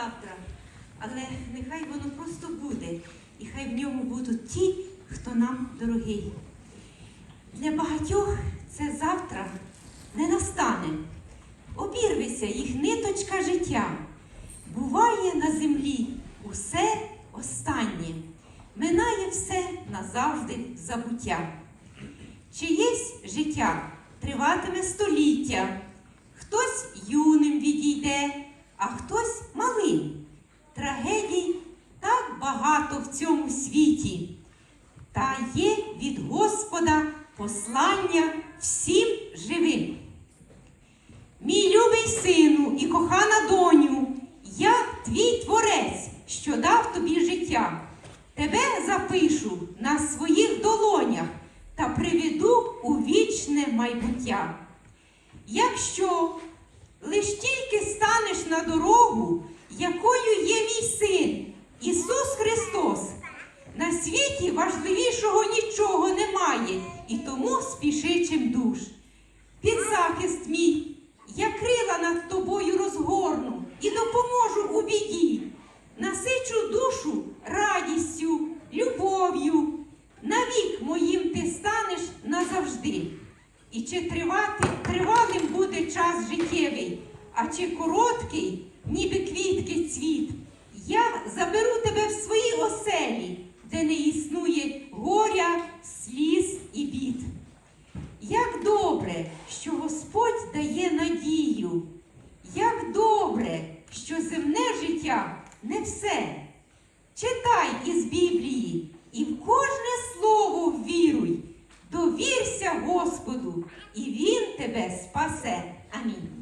завтра, але нехай воно просто буде, і хай в ньому будуть ті, хто нам дорогий. Для багатьох це завтра не настане. Обірветься їх ниточка життя. Буває на землі усе останнє, минає все назавжди забуття. Чиєсь життя триватиме століття, хтось юним відійде, а хтось малим. Трагедій так багато в цьому світі. Та є від Господа послання всім живим. Мій любий сину і кохана доню, я твій творець, що дав тобі життя. Тебе запишу на своїх долонях та приведу у вічне майбуття. Якщо лиш тільки станеш на дорогу, якою є мій син, Ісус Христос, на світі важливішого нічого немає, і тому спіши чим душ. Під захист мій, я крила над тобою розгорну і допоможу у біді. Насичу душу радістю, любов'ю. Навік моїм ти станеш назавжди. І чи тривати, тривалим буде час життєвий, а чи короткий, ніби квітки цвіт, я заберу тебе в свої оселі, де не існує горя, сліз і бід. Як добре, що Господь дає надію, як добре, що земне життя не все. Читай із Біблії і в кожне віруй, Господу, і Він тебе спасе. Амінь.